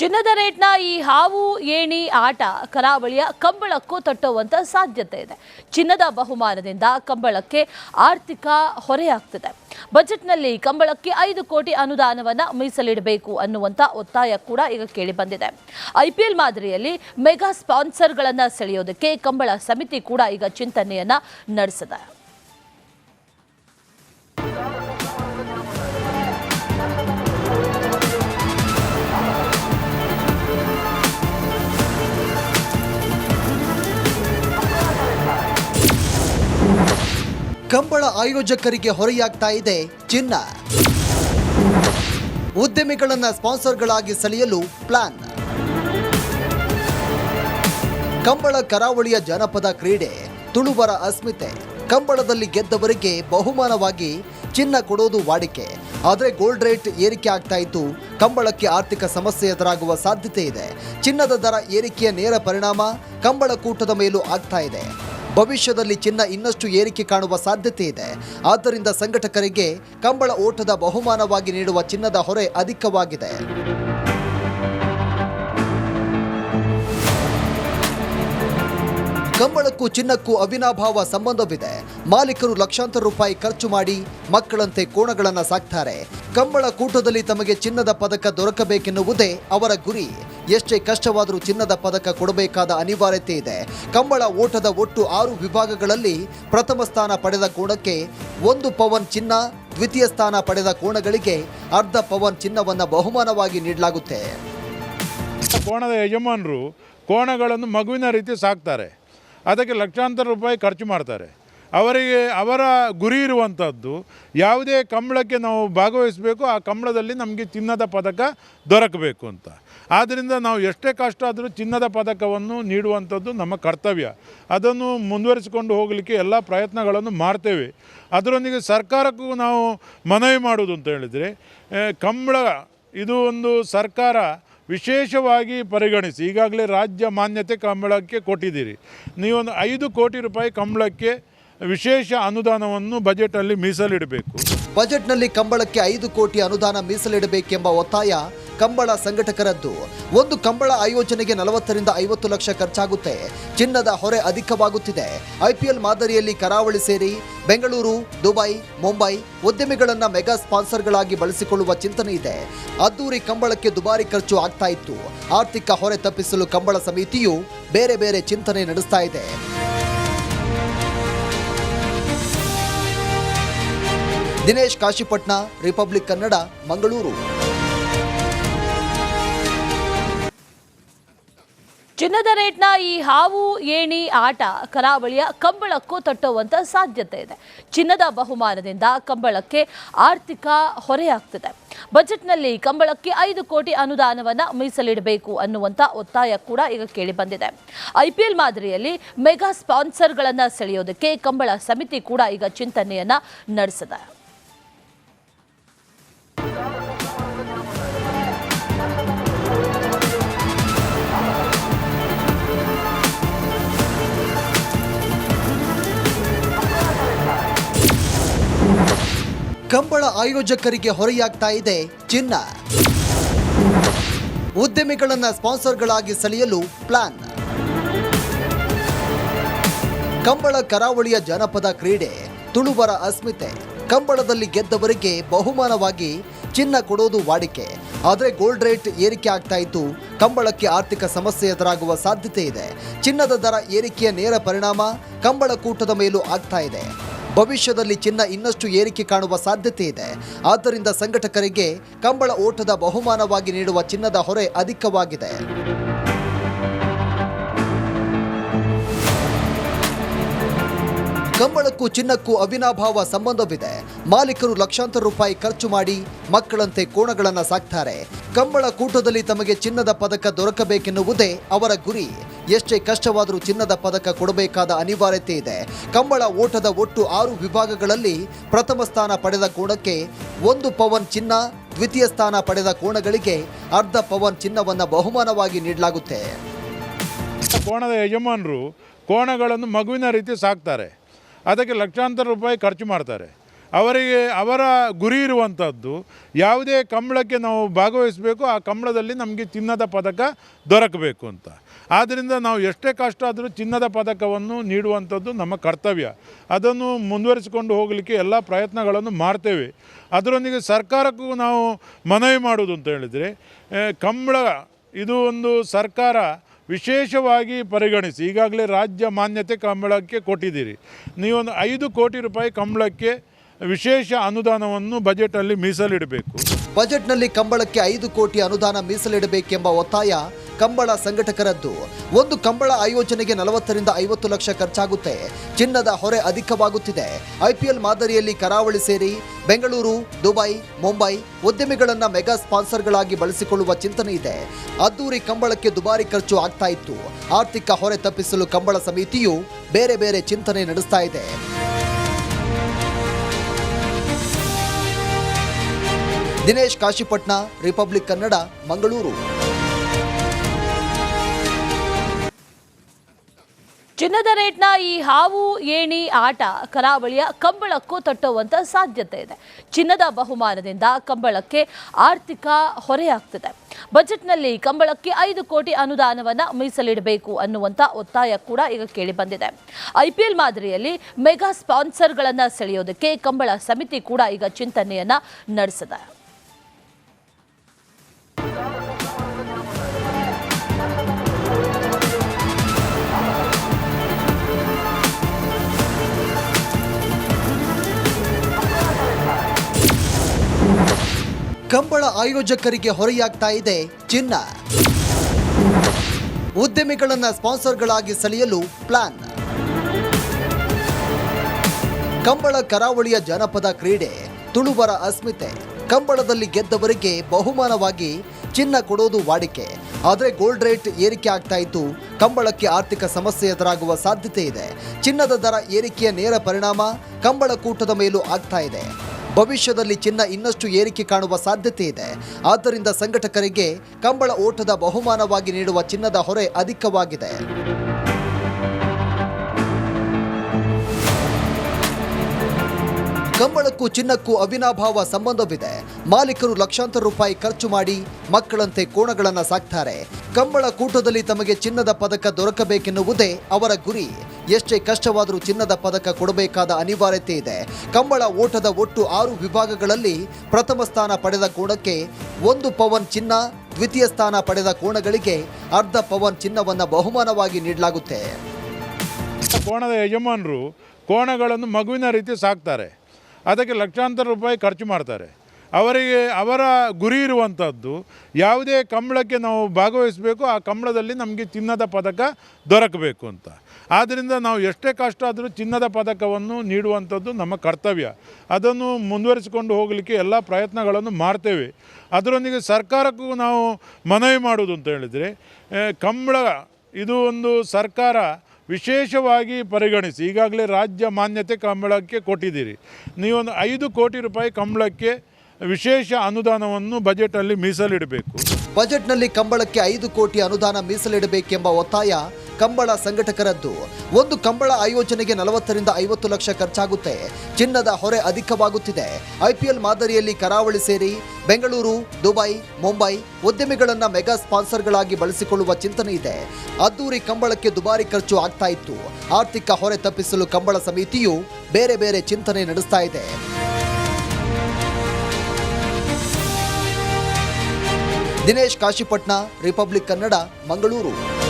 ಚಿನ್ನದ ರೇಟ್ನ ಈ ಹಾವು, ಏಣಿ, ಆಟ ಕರಾವಳಿಯ ಕಂಬಳಕ್ಕೂ ತಟ್ಟುವಂತ ಸಾಧ್ಯತೆ ಇದೆ. ಚಿನ್ನದ ಬಹುಮಾನದಿಂದ ಕಂಬಳಕ್ಕೆ ಆರ್ಥಿಕ ಹೊರೆಯಾಗ್ತಿದೆ. ಬಜೆಟ್ನಲ್ಲಿ ಕಂಬಳಕ್ಕೆ ಐದು ಕೋಟಿ ಅನುದಾನವನ್ನ ಮೀಸಲಿಡಬೇಕು ಅನ್ನುವಂತ ಒತ್ತಾಯ ಕೂಡ ಈಗ ಕೇಳಿ ಬಂದಿದೆ. ಐಪಿಎಲ್ ಮಾದರಿಯಲ್ಲಿ ಮೆಗಾ ಸ್ಪಾನ್ಸರ್ಗಳನ್ನ ಸೆಳೆಯೋದಕ್ಕೆ ಕಂಬಳ ಸಮಿತಿ ಕೂಡ ಈಗ ಚಿಂತನೆಯನ್ನ ನಡೆಸಿದೆ. ಕಂಬಳ ಆಯೋಜಕರಿಗೆ ಹೊರೆಯಾಗ್ತಾ ಇದೆ ಚಿನ್ನ. ಉದ್ಯಮಿಗಳನ್ನ ಸ್ಪಾನ್ಸರ್ಗಳಾಗಿ ಸೆಳೆಯಲು ಪ್ಲಾನ್. ಕಂಬಳ ಕರಾವಳಿಯ ಜನಪದ ಕ್ರೀಡೆ, ತುಳುವರ ಅಸ್ಮಿತೆ. ಕಂಬಳದಲ್ಲಿ ಗೆದ್ದವರಿಗೆ ಬಹುಮಾನವಾಗಿ ಚಿನ್ನ ಕೊಡೋದು ವಾಡಿಕೆ. ಆದರೆ ಗೋಲ್ಡ್ ರೇಟ್ ಏರಿಕೆ ಆಗ್ತಾ ಇದ್ದು, ಕಂಬಳಕ್ಕೆ ಆರ್ಥಿಕ ಸಮಸ್ಯೆ ಎದುರಾಗುವ ಸಾಧ್ಯತೆ ಇದೆ. ಚಿನ್ನದ ದರ ಏರಿಕೆಯ ನೇರ ಪರಿಣಾಮ, ಕಂಬಳ ಕೂಟದ ಮೇಲೂ ಆಗ್ತಾ ಇದೆ. ಭವಿಷ್ಯದಲ್ಲಿ ಚಿನ್ನ ಇನ್ನಷ್ಟು ಏರಿಕೆ ಕಾಣುವ ಸಾಧ್ಯತೆ ಇದೆ. ಆದ್ದರಿಂದ ಸಂಘಟಕರಿಗೆ ಕಂಬಳ ಓಟದ ಬಹುಮಾನವಾಗಿ ನೀಡುವ ಚಿನ್ನದ ಹೊರೆ ಅಧಿಕವಾಗಿದೆ. ಕಂಬಳಕ್ಕೂ ಚಿನ್ನಕ್ಕೂ ಅವಿನಾಭಾವ ಸಂಬಂಧವಿದೆ. ಮಾಲೀಕರು ಲಕ್ಷಾಂತರ ರೂಪಾಯಿ ಖರ್ಚು ಮಾಡಿ ಮಕ್ಕಳಂತೆ ಕೋಣಗಳನ್ನು ಸಾಕ್ತಾರೆ. ಕಂಬಳ ಕೂಟದಲ್ಲಿ ತಮಗೆ ಚಿನ್ನದ ಪದಕ ದೊರಕಬೇಕೆನ್ನುವುದೇ ಅವರ ಗುರಿ. ಎಷ್ಟೇ ಕಷ್ಟವಾದರೂ ಚಿನ್ನದ ಪದಕ ಕೊಡಬೇಕಾದ ಅನಿವಾರ್ಯತೆ ಇದೆ. ಕಂಬಳ ಓಟದ ಒಟ್ಟು ಆರು ವಿಭಾಗಗಳಲ್ಲಿ ಪ್ರಥಮ ಸ್ಥಾನ ಪಡೆದ ಕೋಣಕ್ಕೆ ಒಂದು ಪವನ್ ಚಿನ್ನ, ದ್ವಿತೀಯ ಸ್ಥಾನ ಪಡೆದ ಕೋಣಗಳಿಗೆ ಅರ್ಧ ಪವನ್ ಚಿನ್ನವನ್ನು ಬಹುಮಾನವಾಗಿ ನೀಡಲಾಗುತ್ತೆ. ಕೋಣದ ಯಜಮಾನರು ಕೋಣಗಳನ್ನು ಮಗುವಿನ ರೀತಿ ಸಾಕ್ತಾರೆ. ಅದಕ್ಕೆ ಲಕ್ಷಾಂತರ ರೂಪಾಯಿ ಖರ್ಚು ಮಾಡ್ತಾರೆ. ಅವರಿಗೆ, ಅವರ ಗುರಿ ಇರುವಂಥದ್ದು ಯಾವುದೇ ಕಂಬಳಕ್ಕೆ ನಾವು ಭಾಗವಹಿಸಬೇಕು, ಆ ಕಂಬಳದಲ್ಲಿ ನಮಗೆ ಚಿನ್ನದ ಪದಕ ದೊರಕಬೇಕು ಅಂತ. ಆದ್ದರಿಂದ ನಾವು ಎಷ್ಟೇ ಕಷ್ಟ ಆದರೂ ಚಿನ್ನದ ಪದಕವನ್ನು ನೀಡುವಂಥದ್ದು ನಮ್ಮ ಕರ್ತವ್ಯ. ಅದನ್ನು ಮುಂದುವರಿಸಿಕೊಂಡು ಹೋಗಲಿಕ್ಕೆ ಎಲ್ಲ ಪ್ರಯತ್ನಗಳನ್ನು ಮಾಡ್ತೇವೆ. ಅದರೊಂದಿಗೆ ಸರ್ಕಾರಕ್ಕೂ ನಾವು ಮನವಿ ಮಾಡುವುದು ಅಂತ ಹೇಳಿದರೆ ಕಂಬಳ ಇದು ಒಂದು ಸರ್ಕಾರ ವಿಶೇಷವಾಗಿ ಪರಿಗಣಿಸಿ, ಈಗಾಗಲೇ ರಾಜ್ಯ ಮಾನ್ಯತೆ ಕಂಬಳಕ್ಕೆ ಕೊಟ್ಟಿದ್ದೀರಿ. ನೀವೊಂದು ಐದು ಕೋಟಿ ರೂಪಾಯಿ ಕಂಬಳಕ್ಕೆ ವಿಶೇಷ ಅನುದಾನವನ್ನು ಬಜೆಟ್ನಲ್ಲಿ ಮೀಸಲಿಡಬೇಕು. ಬಜೆಟ್ನಲ್ಲಿ ಕಂಬಳಕ್ಕೆ ಐದು ಕೋಟಿ ಅನುದಾನ ಮೀಸಲಿಡಬೇಕೆಂಬ ಒತ್ತಾಯ ಕಂಬಳ ಸಂಘಟಕರದ್ದು. ಒಂದು ಕಂಬಳ ಆಯೋಜನೆಗೆ ನಲವತ್ತರಿಂದ ಐವತ್ತು ಲಕ್ಷ ಖರ್ಚಾಗುತ್ತೆ. ಚಿನ್ನದ ಹೊರೆ ಅಧಿಕವಾಗುತ್ತಿದೆ. ಐಪಿಎಲ್ ಮಾದರಿಯಲ್ಲಿ ಕರಾವಳಿ ಸೇರಿ ಬೆಂಗಳೂರು, ದುಬೈ, ಮುಂಬೈ ಉದ್ಯಮಿಗಳನ್ನು ಮೆಗಾ ಸ್ಪಾನ್ಸರ್ಗಳಾಗಿ ಬಳಸಿಕೊಳ್ಳುವ ಚಿಂತನೆ ಇದೆ. ಅದ್ದೂರಿ ಕಂಬಳಕ್ಕೆ ದುಬಾರಿ ಖರ್ಚು ಆಗ್ತಾ ಇತ್ತು. ಆರ್ಥಿಕ ಹೊರೆ ತಪ್ಪಿಸಲು ಕಂಬಳ ಸಮಿತಿಯು ಬೇರೆ ಬೇರೆ ಚಿಂತನೆ ನಡೆಸ್ತಾ ಇದೆ. ದಿನೇಶ್ ಕಾಶಿಪಟ್ನ, ರಿಪಬ್ಲಿಕ್ ಕನ್ನಡ, ಮಂಗಳೂರು. ಚಿನ್ನದ ರೇಟ್ನ ಈ ಹಾವು, ಏಣಿ, ಆಟ ಕರಾವಳಿಯ ಕಂಬಳಕ್ಕೂ ತಟ್ಟುವಂತ ಸಾಧ್ಯತೆ ಇದೆ. ಚಿನ್ನದ ಬಹುಮಾನದಿಂದ ಕಂಬಳಕ್ಕೆ ಆರ್ಥಿಕ ಹೊರೆಯಾಗ್ತಿದೆ. ಬಜೆಟ್ನಲ್ಲಿ ಕಂಬಳಕ್ಕೆ ಐದು ಕೋಟಿ ಅನುದಾನವನ್ನು ಮೀಸಲಿಡಬೇಕು ಅನ್ನುವಂತ ಒತ್ತಾಯ ಕೂಡ ಈಗ ಕೇಳಿ ಬಂದಿದೆ. ಐಪಿಎಲ್ ಮಾದರಿಯಲ್ಲಿ ಮೆಗಾ ಸ್ಪಾನ್ಸರ್ಗಳನ್ನ ಸೆಳೆಯೋದಕ್ಕೆ ಕಂಬಳ ಸಮಿತಿ ಕೂಡ ಈಗ ಚಿಂತನೆಯನ್ನ ನಡೆಸಿದೆ. ಕಂಬಳ ಆಯೋಜಕರಿಗೆ ಹೊರೆಯಾಗ್ತಾ ಇದೆ ಚಿನ್ನ. ಉದ್ಯಮಿಗಳನ್ನ ಸ್ಪಾನ್ಸರ್ಗಳಾಗಿ ಸೆಳೆಯಲು ಪ್ಲಾನ್. ಕಂಬಳ ಕರಾವಳಿಯ ಜನಪದ ಕ್ರೀಡೆ, ತುಳುವರ ಅಸ್ಮಿತೆ. ಕಂಬಳದಲ್ಲಿ ಗೆದ್ದವರಿಗೆ ಬಹುಮಾನವಾಗಿ ಚಿನ್ನ ಕೊಡೋದು ವಾಡಿಕೆ. ಆದರೆ ಗೋಲ್ಡ್ ರೇಟ್ ಏರಿಕೆ ಆಗ್ತಾ ಇದ್ದು, ಕಂಬಳಕ್ಕೆ ಆರ್ಥಿಕ ಸಮಸ್ಯೆ ಎದುರಾಗುವ ಸಾಧ್ಯತೆ ಇದೆ. ಚಿನ್ನದ ದರ ಏರಿಕೆಯ ನೇರ ಪರಿಣಾಮ, ಕಂಬಳ ಕೂಟದ ಮೇಲೂ ಆಗ್ತಾ ಇದೆ. ಭವಿಷ್ಯದಲ್ಲಿ ಚಿನ್ನ ಇನ್ನಷ್ಟು ಏರಿಕೆ ಕಾಣುವ ಸಾಧ್ಯತೆ ಇದೆ. ಆದ್ದರಿಂದ ಸಂಘಟಕರಿಗೆ ಕಂಬಳ ಓಟದ ಬಹುಮಾನವಾಗಿ ನೀಡುವ ಚಿನ್ನದ ಹೊರೆ ಅಧಿಕವಾಗಿದೆ. ಕಂಬಳಕ್ಕೂ ಚಿನ್ನಕ್ಕೂ ಅವಿನಾಭಾವ ಸಂಬಂಧವಿದೆ. ಮಾಲೀಕರು ಲಕ್ಷಾಂತರ ರೂಪಾಯಿ ಖರ್ಚು ಮಾಡಿ ಮಕ್ಕಳಂತೆ ಕೋಣಗಳನ್ನು ಸಾಕ್ತಾರೆ. ಕಂಬಳ ಕೂಟದಲ್ಲಿ ತಮಗೆ ಚಿನ್ನದ ಪದಕ ದೊರಕಬೇಕೆನ್ನುವುದೇ ಅವರ ಗುರಿ. ಎಷ್ಟೇ ಕಷ್ಟವಾದರೂ ಚಿನ್ನದ ಪದಕ ಕೊಡಬೇಕಾದ ಅನಿವಾರ್ಯತೆ ಇದೆ. ಕಂಬಳ ಓಟದ ಒಟ್ಟು ಆರು ವಿಭಾಗಗಳಲ್ಲಿ ಪ್ರಥಮ ಸ್ಥಾನ ಪಡೆದ ಕೋಣಕ್ಕೆ ಒಂದು ಪವನ್ ಚಿನ್ನ, ದ್ವಿತೀಯ ಸ್ಥಾನ ಪಡೆದ ಕೋಣಗಳಿಗೆ ಅರ್ಧ ಪವನ್ ಚಿನ್ನವನ್ನು ಬಹುಮಾನವಾಗಿ ನೀಡಲಾಗುತ್ತೆ. ಕೋಣದ ಯಜಮಾನರು ಕೋಣಗಳನ್ನು ಮಗುವಿನ ರೀತಿ ಸಾಕ್ತಾರೆ. ಅದಕ್ಕೆ ಲಕ್ಷಾಂತರ ರೂಪಾಯಿ ಖರ್ಚು ಮಾಡ್ತಾರೆ. ಅವರಿಗೆ, ಅವರ ಗುರಿ ಇರುವಂಥದ್ದು ಯಾವುದೇ ಕಂಬಳಕ್ಕೆ ನಾವು ಭಾಗವಹಿಸಬೇಕು, ಆ ಕಂಬಳದಲ್ಲಿ ನಮಗೆ ಚಿನ್ನದ ಪದಕ ದೊರಕಬೇಕು ಅಂತ. ಆದ್ದರಿಂದ ನಾವು ಎಷ್ಟೇ ಕಷ್ಟ ಆದರೂ ಚಿನ್ನದ ಪದಕವನ್ನು ನೀಡುವಂಥದ್ದು ನಮ್ಮ ಕರ್ತವ್ಯ. ಅದನ್ನು ಮುಂದುವರಿಸಿಕೊಂಡು ಹೋಗಲಿಕ್ಕೆ ಎಲ್ಲ ಪ್ರಯತ್ನಗಳನ್ನು ಮಾಡ್ತೇವೆ. ಅದರೊಂದಿಗೆ ಸರ್ಕಾರಕ್ಕೂ ನಾವು ಮನವಿ ಮಾಡುವುದು ಅಂತ ಹೇಳಿದರೆ ಕಂಬಳ ಇದು ಒಂದು ಸರ್ಕಾರ ವಿಶೇಷವಾಗಿ ಪರಿಗಣಿಸಿ, ಈಗಾಗಲೇ ರಾಜ್ಯ ಮಾನ್ಯತೆ ಕಂಬಳಕ್ಕೆ ಕೊಟ್ಟಿದ್ದೀರಿ. ನೀವೊಂದು ಐದು ಕೋಟಿ ರೂಪಾಯಿ ಕಂಬಳಕ್ಕೆ ವಿಶೇಷ ಅನುದಾನವನ್ನು ಬಜೆಟ್ನಲ್ಲಿ ಮೀಸಲಿಡಬೇಕು. ಬಜೆಟ್ನಲ್ಲಿ ಕಂಬಳಕ್ಕೆ ಐದು ಕೋಟಿ ಅನುದಾನ ಮೀಸಲಿಡಬೇಕೆಂಬ ಒತ್ತಾಯ ಕಂಬಳ ಸಂಘಟಕರದ್ದು. ಒಂದು ಕಂಬಳ ಆಯೋಜನೆಗೆ ನಲವತ್ತರಿಂದ ಐವತ್ತು ಲಕ್ಷ ಖರ್ಚಾಗುತ್ತೆ. ಚಿನ್ನದ ಹೊರೆ ಅಧಿಕವಾಗುತ್ತಿದೆ. ಐಪಿಎಲ್ ಮಾದರಿಯಲ್ಲಿ ಕರಾವಳಿ ಸೇರಿ ಬೆಂಗಳೂರು, ದುಬೈ, ಮುಂಬೈ ಉದ್ಯಮಿಗಳನ್ನ ಮೆಗಾ ಸ್ಪಾನ್ಸರ್ಗಳಾಗಿ ಬಳಸಿಕೊಳ್ಳುವ ಚಿಂತನೆ ಇದೆ. ಅದ್ದೂರಿ ಕಂಬಳಕ್ಕೆ ದುಬಾರಿ ಖರ್ಚು ಆಗ್ತಾ ಇತ್ತು. ಆರ್ಥಿಕ ಹೊರೆ ತಪ್ಪಿಸಲು ಕಂಬಳ ಸಮಿತಿಯು ಬೇರೆ ಬೇರೆ ಚಿಂತನೆ ನಡೆಸ್ತಾ ಇದೆ. ದಿನೇಶ್ ಕಾಶಿಪಟ್ನ, ರಿಪಬ್ಲಿಕ್ ಕನ್ನಡ, ಮಂಗಳೂರು. ಚಿನ್ನದ ರೇಟ್ನ ಈ ಹಾವು, ಏಣಿ, ಆಟ, ಕರಾವಳಿಯ ಕಂಬಳಕ್ಕೂ ತಟ್ಟುವಂತ ಸಾಧ್ಯತೆ ಇದೆ. ಚಿನ್ನದ ಬಹುಮಾನದಿಂದ ಕಂಬಳಕ್ಕೆ ಆರ್ಥಿಕ ಹೊರೆಯಾಗ್ತಿದೆ. ಬಜೆಟ್ನಲ್ಲಿ ಕಂಬಳಕ್ಕೆ ಐದು ಕೋಟಿ ಅನುದಾನವನ್ನ ಮೀಸಲಿಡಬೇಕು ಅನ್ನುವಂತ ಒತ್ತಾಯ ಕೂಡ ಈಗ ಕೇಳಿ ಬಂದಿದೆ. ಐಪಿಎಲ್ ಮಾದರಿಯಲ್ಲಿ ಮೆಗಾ ಸ್ಪಾನ್ಸರ್ಗಳನ್ನು ಸೆಳೆಯೋದಕ್ಕೆ ಕಂಬಳ ಸಮಿತಿ ಕೂಡ ಈಗ ಚಿಂತನೆಯನ್ನ ನಡೆಸಿದೆ. ಕಂಬಳ ಆಯೋಜಕರಿಗೆ ಹೊರೆಯಾಗ್ತಾ ಇದೆ ಚಿನ್ನ. ಉದ್ಯಮಿಗಳನ್ನ ಸ್ಪಾನ್ಸರ್ಗಳಾಗಿ ಸೆಳೆಯಲು ಪ್ಲಾನ್. ಕಂಬಳ ಕರಾವಳಿಯ ಜನಪದ ಕ್ರೀಡೆ, ತುಳುವರ ಅಸ್ಮಿತೆ. ಕಂಬಳದಲ್ಲಿ ಗೆದ್ದವರಿಗೆ ಬಹುಮಾನವಾಗಿ ಚಿನ್ನ ಕೊಡೋದು ವಾಡಿಕೆ. ಆದರೆ ಗೋಲ್ಡ್ ರೇಟ್ ಏರಿಕೆ ಆಗ್ತಾ ಇದ್ದು, ಕಂಬಳಕ್ಕೆ ಆರ್ಥಿಕ ಸಮಸ್ಯೆ ಎದುರಾಗುವ ಸಾಧ್ಯತೆ ಇದೆ. ಚಿನ್ನದ ದರ ಏರಿಕೆಯ ನೇರ ಪರಿಣಾಮ, ಕಂಬಳ ಕೂಟದ ಮೇಲೂ ಆಗ್ತಾ ಇದೆ. ಭವಿಷ್ಯದಲ್ಲಿ ಚಿನ್ನ ಇನ್ನಷ್ಟು ಏರಿಕೆ ಕಾಣುವ ಸಾಧ್ಯತೆ ಇದೆ. ಆದ್ದರಿಂದ ಸಂಘಟಕರಿಗೆ ಕಂಬಳ ಓಟದ ಬಹುಮಾನವಾಗಿ ನೀಡುವ ಚಿನ್ನದ ಹೊರೆ ಅಧಿಕವಾಗಿದೆ. ಕಂಬಳಕ್ಕೂ ಚಿನ್ನಕ್ಕೂ ಅವಿನಾಭಾವ ಸಂಬಂಧವಿದೆ. ಮಾಲೀಕರು ಲಕ್ಷಾಂತರ ರೂಪಾಯಿ ಖರ್ಚು ಮಾಡಿ ಮಕ್ಕಳಂತೆ ಕೋಣಗಳನ್ನು ಸಾಕ್ತಾರೆ. ಕಂಬಳ ಕೂಟದಲ್ಲಿ ತಮಗೆ ಚಿನ್ನದ ಪದಕ ದೊರಕಬೇಕೆನ್ನುವುದೇ ಅವರ ಗುರಿ. ಎಷ್ಟೇ ಕಷ್ಟವಾದರೂ ಚಿನ್ನದ ಪದಕ ಕೊಡಬೇಕಾದ ಅನಿವಾರ್ಯತೆ ಇದೆ. ಕಂಬಳ ಓಟದ ಒಟ್ಟು ಆರು ವಿಭಾಗಗಳಲ್ಲಿ ಪ್ರಥಮ ಸ್ಥಾನ ಪಡೆದ ಕೋಣಕ್ಕೆ ಒಂದು ಪವನ್ ಚಿನ್ನ, ದ್ವಿತೀಯ ಸ್ಥಾನ ಪಡೆದ ಕೋಣಗಳಿಗೆ ಅರ್ಧ ಪವನ್ ಚಿನ್ನವನ್ನು ಬಹುಮಾನವಾಗಿ ನೀಡಲಾಗುತ್ತೆ. ಕೋಣದ ಯಜಮಾನರು ಕೋಣಗಳನ್ನು ಮಗುವಿನ ರೀತಿ ಸಾಕ್ತಾರೆ. ಅದಕ್ಕೆ ಲಕ್ಷಾಂತರ ರೂಪಾಯಿ ಖರ್ಚು ಮಾಡ್ತಾರೆ. ಅವರಿಗೆ, ಅವರ ಗುರಿ ಇರುವಂಥದ್ದು ಯಾವುದೇ ಕಂಬಳಕ್ಕೆ ನಾವು ಭಾಗವಹಿಸಬೇಕು, ಆ ಕಂಬಳದಲ್ಲಿ ನಮಗೆ ಚಿನ್ನದ ಪದಕ ದೊರಕಬೇಕು ಅಂತ. ಆದ್ದರಿಂದ ನಾವು ಎಷ್ಟೇ ಕಷ್ಟ ಆದರೂ ಚಿನ್ನದ ಪದಕವನ್ನು ನೀಡುವಂಥದ್ದು ನಮ್ಮ ಕರ್ತವ್ಯ. ಅದನ್ನು ಮುಂದುವರಿಸಿಕೊಂಡು ಹೋಗಲಿಕ್ಕೆ ಎಲ್ಲ ಪ್ರಯತ್ನಗಳನ್ನು ಮಾಡ್ತೇವೆ. ಅದರೊಂದಿಗೆ ಸರ್ಕಾರಕ್ಕೂ ನಾವು ಮನವಿ ಮಾಡುವುದು ಅಂತ ಹೇಳಿದರೆ ಕಂಬಳ ಇದು ಒಂದು ಸರ್ಕಾರ ವಿಶೇಷವಾಗಿ ಪರಿಗಣಿಸಿ, ಈಗಾಗಲೇ ರಾಜ್ಯ ಮಾನ್ಯತೆ ಕಂಬಳಕ್ಕೆ ಕೊಟ್ಟಿದ್ದೀರಿ. ನೀವೊಂದು ಐದು ಕೋಟಿ ರೂಪಾಯಿ ಕಂಬಳಕ್ಕೆ ವಿಶೇಷ ಅನುದಾನವನ್ನು ಬಜೆಟಲ್ಲಿ ಮೀಸಲಿಡಬೇಕು. ಬಜೆಟ್ನಲ್ಲಿ ಕಂಬಳಕ್ಕೆ ಐದು ಕೋಟಿ ಅನುದಾನ ಮೀಸಲಿಡಬೇಕೆಂಬ ಒತ್ತಾಯ ಕಂಬಳ ಸಂಘಟಕರದ್ದು. ಒಂದು ಕಂಬಳ ಆಯೋಜನೆಗೆ ನಲವತ್ತರಿಂದ ಐವತ್ತು ಲಕ್ಷ ಖರ್ಚಾಗುತ್ತೆ. ಚಿನ್ನದ ಹೊರೆ ಅಧಿಕವಾಗುತ್ತಿದೆ. ಐಪಿಎಲ್ ಮಾದರಿಯಲ್ಲಿ ಕರಾವಳಿ ಸೇರಿ ಬೆಂಗಳೂರು, ದುಬೈ, ಮುಂಬೈ ಉದ್ಯಮಿಗಳನ್ನ ಮೆಗಾ ಸ್ಪಾನ್ಸರ್ಗಳಾಗಿ ಬಳಸಿಕೊಳ್ಳುವ ಚಿಂತನೆ ಇದೆ. ಅದ್ದೂರಿ ಕಂಬಳಕ್ಕೆ ದುಬಾರಿ ಖರ್ಚು ಆಗ್ತಾ ಇತ್ತು. ಆರ್ಥಿಕ ಹೊರೆ ತಪ್ಪಿಸಲು ಕಂಬಳ ಸಮಿತಿಯು ಬೇರೆ ಬೇರೆ ಚಿಂತನೆ ನಡೆಸ್ತಾ ಇದೆ. ದಿನೇಶ್ ಕಾಶಿಪಟ್ನ, ರಿಪಬ್ಲಿಕ್ ಕನ್ನಡ, ಮಂಗಳೂರು.